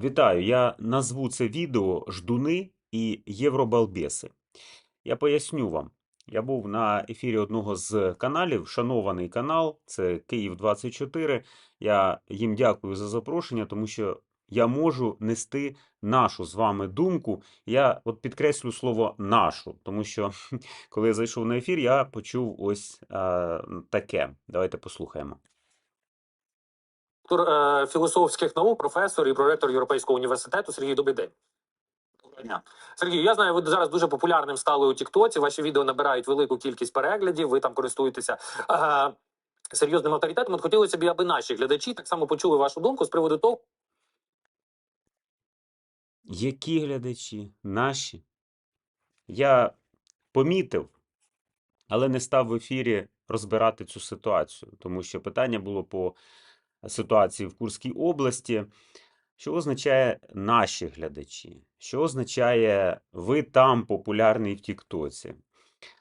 Вітаю! Я назву це відео Ждуни і Євробалбеси. Я поясню вам. Я був на ефірі одного з каналів, шанований канал, це Київ 24. Я їм дякую за запрошення, тому що я можу нести нашу з вами думку. Я от підкреслю слово нашу, тому що коли я зайшов на ефір, я почув ось е, таке. Давайте послухаємо. Е, філософських наук, професор і проректор Європейського університету Сергій Добрий день. Дня. Сергій, я знаю, ви зараз дуже популярним стали у Тіктоці. Ваші відео набирають велику кількість переглядів. Ви там користуєтеся е, серйозним авторитетом. От хотілося б, аби наші глядачі так само почули вашу думку з приводу того, Які глядачі? Наші? Я помітив, але не став в ефірі розбирати цю ситуацію, тому що питання було по ситуації в Курській області. Що означає наші глядачі? Що означає ви там популярний в Тіктоці?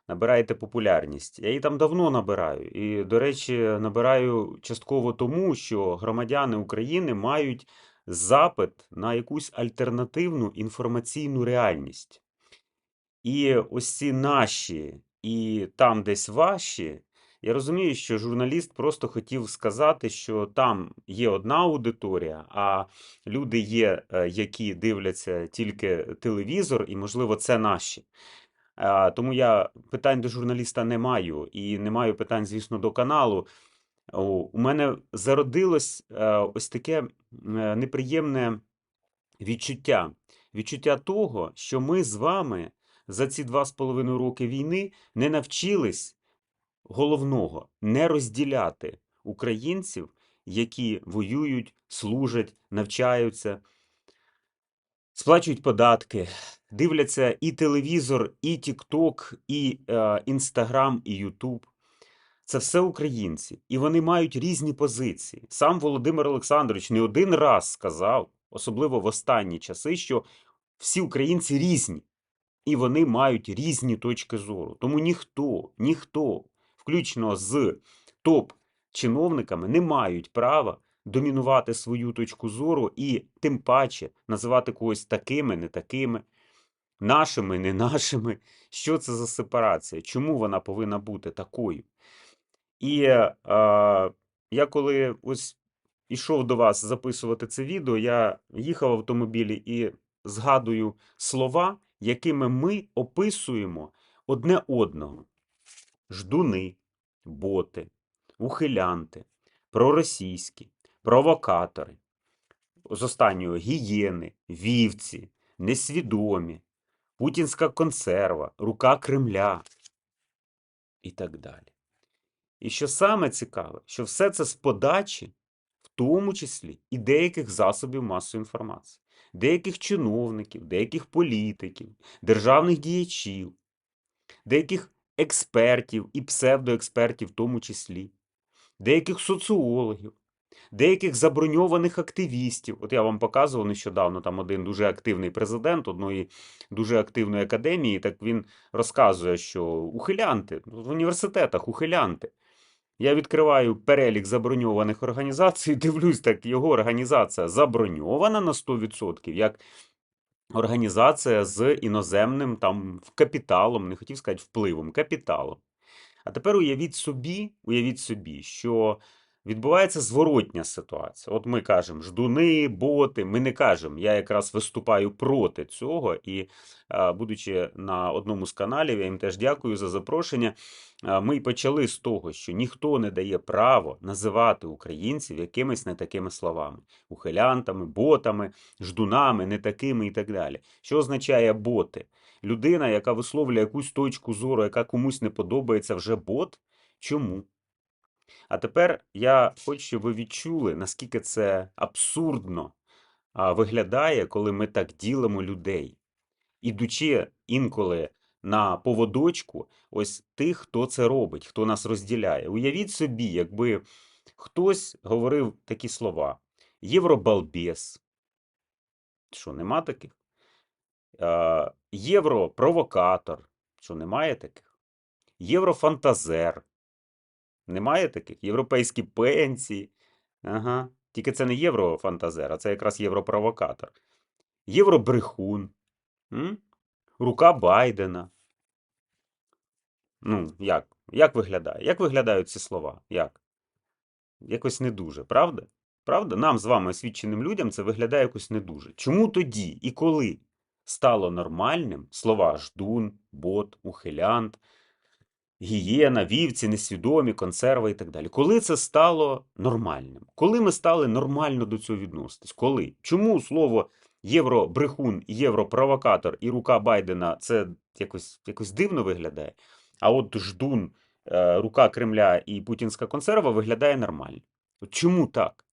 Набираєте популярність. Я її там давно набираю. І, до речі, набираю частково тому, що громадяни України мають запит на якусь альтернативну інформаційну реальність. І ось ці наші і там десь ваші. Я розумію, що журналіст просто хотів сказати, що там є одна аудиторія, а люди є, е, які дивляться тільки телевізор, і, можливо, це наші. Тому я питань до журналіста не маю, і не маю питань, звісно, до каналу. У мене зародилось е, ось таке е, неприємне відчуття. Відчуття того, що ми з вами за ці два з половиною роки війни не навчились головного не розділяти українців, які воюють, служать, навчаються, сплачують податки, дивляться і телевізор, і Тікток, і е, Інстаграм, і Ютуб. Це все українці, і вони мають різні позиції. Сам Володимир Олександрович не один раз сказав, особливо в останні часи, що всі українці різні, і вони мають різні точки зору. Тому ніхто, ніхто, включно з топ-чиновниками, не мають права домінувати свою точку зору і тим паче називати когось такими, не такими, нашими, не нашими. Що це за сепарація? Чому вона повинна бути такою? І е, я коли ось ішов до вас записувати це відео, я їхав в автомобілі і згадую слова, якими ми описуємо одне одного: ждуни, боти, ухилянти, проросійські, провокатори, з останнього гієни, вівці, несвідомі, путінська консерва, рука Кремля і так далі. І що саме цікаве, що все це з подачі, в тому числі і деяких засобів масової інформації, деяких чиновників, деяких політиків, державних діячів, деяких експертів і псевдоекспертів, в тому числі, деяких соціологів, деяких заброньованих активістів. От я вам показував нещодавно там один дуже активний президент одної дуже активної академії. Так він розказує, що ухилянти в університетах ухилянти. Я відкриваю перелік заброньованих організацій, дивлюсь, так його організація заброньована на 100%, як організація з іноземним там капіталом, не хотів сказати впливом, капіталом. А тепер уявіть собі, уявіть собі, що відбувається зворотня ситуація. От ми кажемо ждуни, боти. Ми не кажемо. Я якраз виступаю проти цього. І, а, будучи на одному з каналів, я їм теж дякую за запрошення. а, Ми й почали з того, що ніхто не дає право називати українців якимись не такими словами: ухилянтами, ботами, ждунами, не такими і так далі. Що означає боти? Людина, яка висловлює якусь точку зору, яка комусь не подобається, вже бот. Чому? А тепер я хочу, щоб ви відчули, наскільки це абсурдно виглядає, коли ми так ділимо людей, ідучи інколи на поводочку ось тих, хто це робить, хто нас розділяє. Уявіть собі, якби хтось говорив такі слова: Євробалбес. Що, нема таких? Європровокатор. Що, немає таких? Єврофантазер. Немає таких? Європейські пенсії. Ага. Тільки це не єврофантазер, а це якраз європровокатор. Євробрехун, м? рука Байдена. Ну, як? Як виглядає? Як виглядають ці слова? Як? Якось не дуже, правда? Правда? Нам з вами, освіченим людям, це виглядає якось не дуже. Чому тоді і коли стало нормальним слова ждун, бот, ухилянт, гієна, вівці, несвідомі, консерва і так далі? Коли це стало нормальним? Коли ми стали нормально до цього відноситись? Коли? Чому слово євробрехун, європровокатор і рука Байдена це якось, якось дивно виглядає? А от ждун, е, рука Кремля і путінська консерва виглядає нормально. Чому так?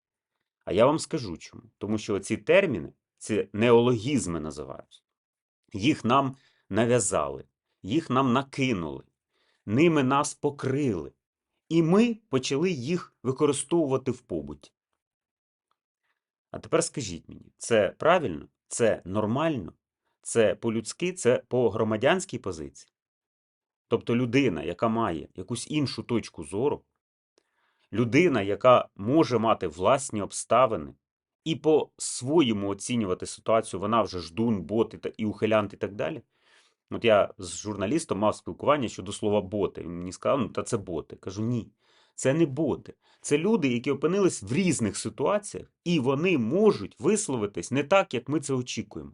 А я вам скажу чому. Тому що ці терміни, ці неологізми називаються. Їх нам нав'язали, їх нам накинули, ними нас покрили. І ми почали їх використовувати в побуті. А тепер скажіть мені, це правильно? Це нормально? Це по-людськи, це по громадянській позиції? Тобто людина, яка має якусь іншу точку зору, людина, яка може мати власні обставини і по-своєму оцінювати ситуацію, вона вже ждун, бот і, ухилянт і так далі. От я з журналістом мав спілкування щодо слова боти. Він мені сказав, ну та це боти. Кажу, ні, це не боти. Це люди, які опинились в різних ситуаціях, і вони можуть висловитись не так, як ми це очікуємо.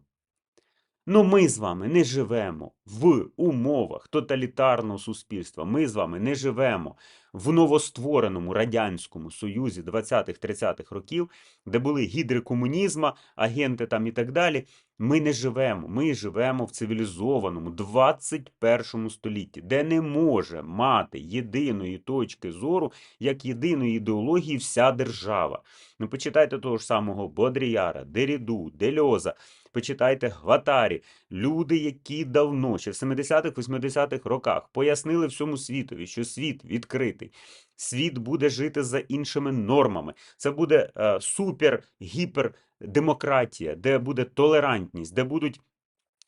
Ну, ми з вами не живемо в умовах тоталітарного суспільства. Ми з вами не живемо в новоствореному радянському союзі 20-30-х років, де були гідри комунізму, агенти там і так далі. Ми не живемо. Ми живемо в цивілізованому 21 столітті, де не може мати єдиної точки зору, як єдиної ідеології вся держава. Ну, почитайте того ж самого Бодріяра, Деріду, Дельоза, почитайте Гватарі, люди, які давно, ще в 70-х, 80-х роках пояснили всьому світові, що світ відкритий, світ буде жити за іншими нормами. Це буде е, супер гіпер демократія, де буде толерантність, де будуть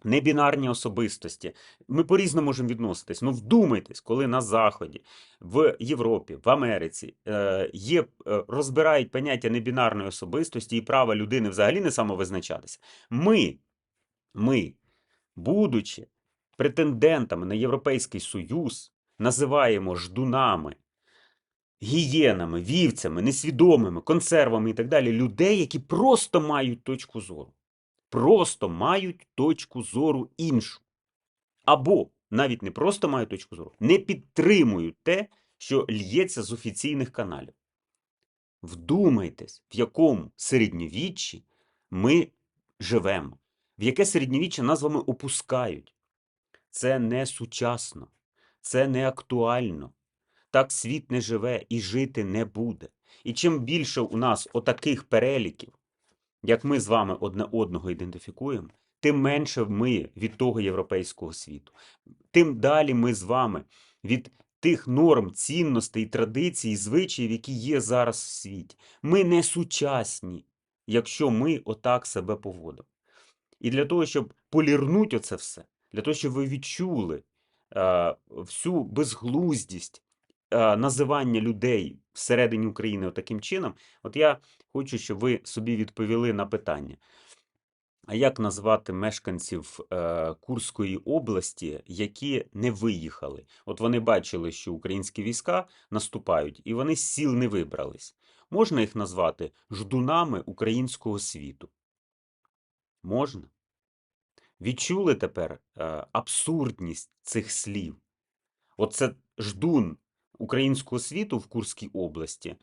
небінарні особистості. Ми по-різному можемо відноситись. Ну, вдумайтесь, коли на Заході, в Європі, в Америці е, є, е, розбирають поняття небінарної особистості і права людини взагалі не самовизначатися. Ми, ми, будучи претендентами на Європейський Союз, називаємо ждунами, гієнами, вівцями, несвідомими, консервами і так далі людей, які просто мають точку зору. Просто мають точку зору іншу. Або навіть не просто мають точку зору, не підтримують те, що л'ється з офіційних каналів. Вдумайтесь, в якому середньовіччі ми живемо, в яке середньовіччя нас з вами опускають. Це не сучасно, це не актуально. Так світ не живе і жити не буде. І чим більше у нас отаких переліків, як ми з вами одне одного ідентифікуємо, тим менше ми від того європейського світу. Тим далі ми з вами від тих норм, цінностей, традицій, звичаїв, які є зараз в світі. Ми не сучасні, якщо ми отак себе поводимо. І для того, щоб полірнути оце все, для того, щоб ви відчули е, всю безглуздість е, називання людей всередині України таким чином, от я хочу, щоб ви собі відповіли на питання. А як назвати мешканців е, Курської області, які не виїхали? От вони бачили, що українські війська наступають, і вони з сіл не вибрались. Можна їх назвати ждунами українського світу? Можна. Відчули тепер е, абсурдність цих слів? Оце ждун українського світу в Курській області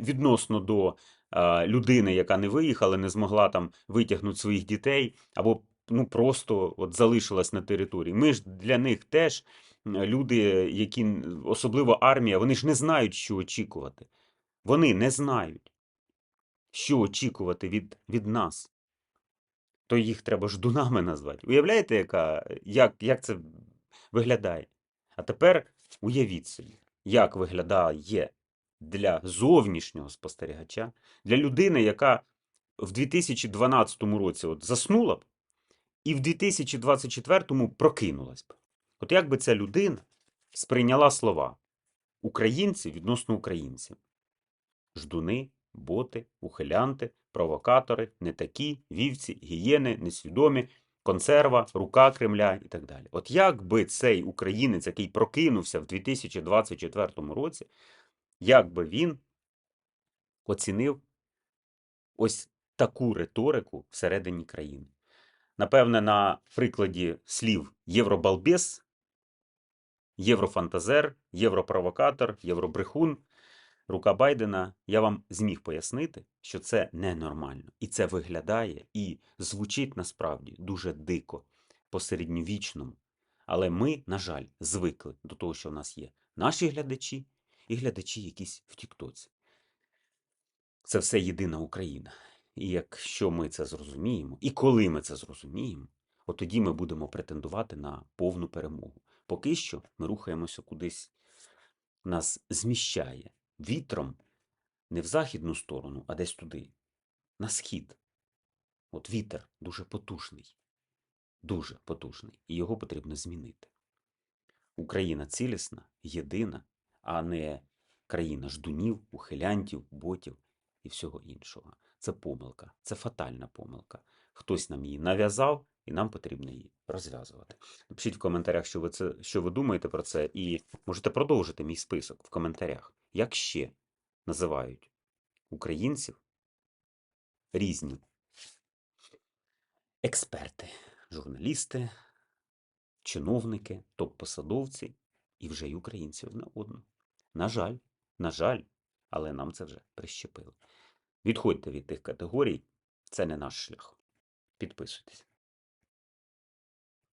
відносно до е, людини, яка не виїхала, не змогла там витягнути своїх дітей, або ну просто от залишилась на території. Ми ж для них теж люди, які особливо армія, вони ж не знають, що очікувати. Вони не знають, що очікувати від, від нас. То їх треба ждунами назвати. Уявляєте, яка, як, як це виглядає? А тепер уявіть собі, як виглядає для зовнішнього спостерігача, для людини, яка в 2012 році от заснула б, і в 2024 прокинулась б. От як би ця людина сприйняла слова українці відносно українців? Ждуни, боти, ухилянти, провокатори, не такі, вівці, гієни, несвідомі, консерва, рука Кремля і так далі. От як би цей українець, який прокинувся в 2024 році, як би він оцінив ось таку риторику всередині країни? Напевне, на прикладі слів Євробалбес, Єврофантазер, Європровокатор, Євробрехун, рука Байдена, я вам зміг пояснити, що це ненормально. І це виглядає і звучить насправді дуже дико, по-середньовічному. Але ми, на жаль, звикли до того, що в нас є наші глядачі і глядачі якісь в Тіктоці. Це все єдина Україна. І якщо ми це зрозуміємо, і коли ми це зрозуміємо, от тоді ми будемо претендувати на повну перемогу. Поки що ми рухаємося кудись, нас зміщає вітром не в західну сторону, а десь туди, на схід. От вітер дуже потужний, дуже потужний, і його потрібно змінити. Україна цілісна, єдина, а не країна ждунів, ухилянтів, ботів і всього іншого. Це помилка, це фатальна помилка. Хтось нам її нав'язав, і нам потрібно її розв'язувати. Напишіть в коментарях, що ви, це, що ви думаєте про це, і можете продовжити мій список в коментарях. Як ще називають українців різні експерти, журналісти, чиновники, топ-посадовці і вже й українці одне одну. На жаль, на жаль, але нам це вже прищепили. Відходьте від тих категорій, це не наш шлях. Підписуйтесь.